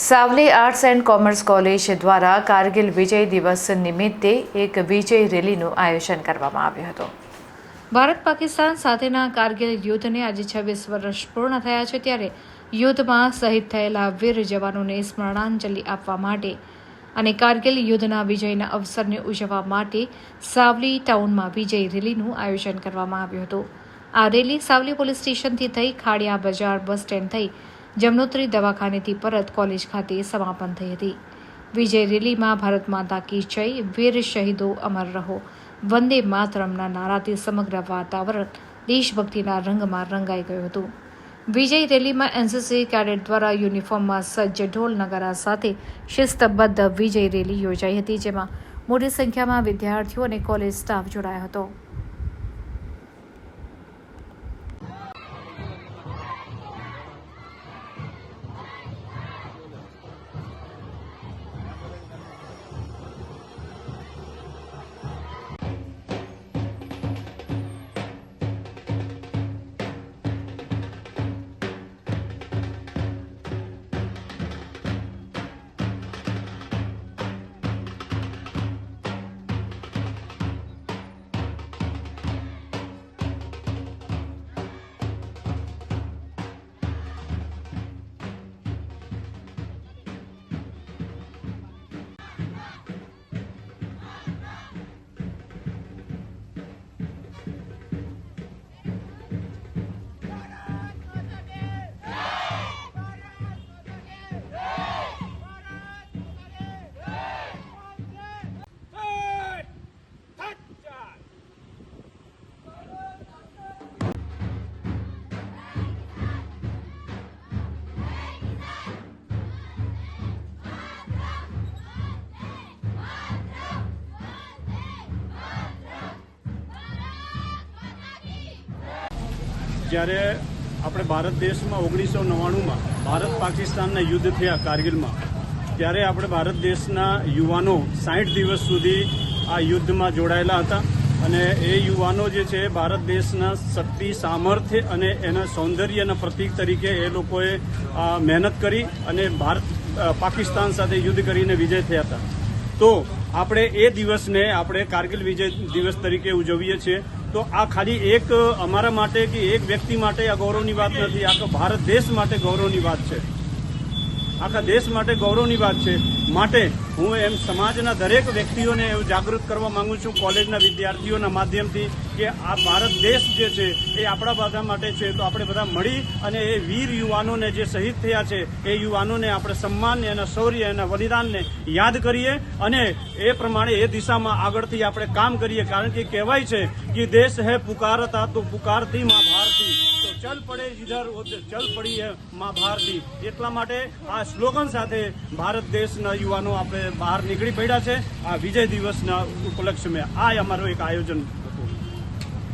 Savli arts and commerce college દ્વારા કારગિલ વિજય દિવસ નિમિત્તે એક વિજય રેલીનું આયોજન કરવામાં આવ્યું હતું. ભારત પાકિસ્તાન સાથેના કારગિલ યુદ્ધને આજે છવ્વીસ વર્ષ પૂર્ણ થયા છે ત્યારે યુદ્ધમાં શહીદ થયેલા વીર જવાનોને સ્મરણાંજલિ આપવા માટે અને કારગિલ યુદ્ધના વિજયના અવસરને ઉજવવા માટે સાવલી ટાઉનમાં વિજય રેલીનું આયોજન કરવામાં આવ્યું હતું. આ રેલી સાવલી પોલીસ સ્ટેશનથી થઈ, ખાડિયા બજાર બસ સ્ટેન્ડ થઈ જમનોત્રી દવાખાનેથી પરત કોલેજ ખાતે સમાપન થઈ હતી. વિજય રેલીમાં ભારત માતા કી જય, વીર શહીદો અમર રહો. વંદે માતરમના નારાથી સમગ્ર વાતાવરણ દેશભક્તિના રંગમાં રંગાઈ ગયું હતું. વિજય રેલીમાં એનસીસી કેડેટ દ્વારા યુનિફોર્મમાં સજ્જ ઢોલ નગારા સાથે શિસ્તબદ્ધ વિજય રેલી યોજાઈ હતી, જેમાં મોટી સંખ્યામાં વિદ્યાર્થીઓ અને કોલેજ સ્ટાફ જોડાયો હતો. જ્યારે આપણે ભારત દેશમાં ઓગણીસો નવ્વાણુંમાં ભારત પાકિસ્તાનના યુદ્ધ થયા કારગિલમાં, ત્યારે આપણે ભારત દેશના યુવાનો સાઠ દિવસ સુધી આ યુદ્ધમાં જોડાયેલા હતા અને એ યુવાનો જે છે, ભારત દેશના શક્તિ, સામર્થ્ય અને એના સૌંદર્યના પ્રતીક તરીકે એ લોકોએ મહેનત કરી અને ભારત પાકિસ્તાન સાથે યુદ્ધ કરીને વિજય થયા હતા. તો આપણે એ દિવસને આપણે કારગિલ વિજય દિવસ તરીકે ઉજવીએ છીએ. તો આ ખાલી એક અમારા માટે કે એક વ્યક્તિ માટે આ ગૌરવની વાત નથી, આખા ભારત દેશ માટે ગૌરવની વાત છે. આખા દેશ માટે ગૌરવની વાત છે. માટે હું એમ સમાજના દરેક વ્યક્તિઓને એવું જાગૃત કરવા માંગુ છું, કોલેજના વિદ્યાર્થીઓના માધ્યમથી કે આ ભારત દેશ જે છે એ આપણા બધા માટે છે. તો આપણે બધા મળી અને એ વીર યુવાનોને જે શહીદ થયા છે, એ યુવાનોને આપણે સન્માન એના શૌર્ય એના બલિદાનને યાદ કરીએ અને એ પ્રમાણે એ દિશામાં આગળથી આપણે કામ કરીએ. કારણ કે કહેવાય છે કે દેશ હે પુકારતા તો પુકારતી માં ભારતી. ચલ પડે ઇધર ચલ પડી હે માં ભારતી. એટલા માટે આ સ્લોગન સાથે ભારત દેશના યુવાનો આપણે બહાર નીકળી પડ્યા છે. આ વિજય દિવસના ઉપલક્ષ્યમાં આ અમારું એક આયોજન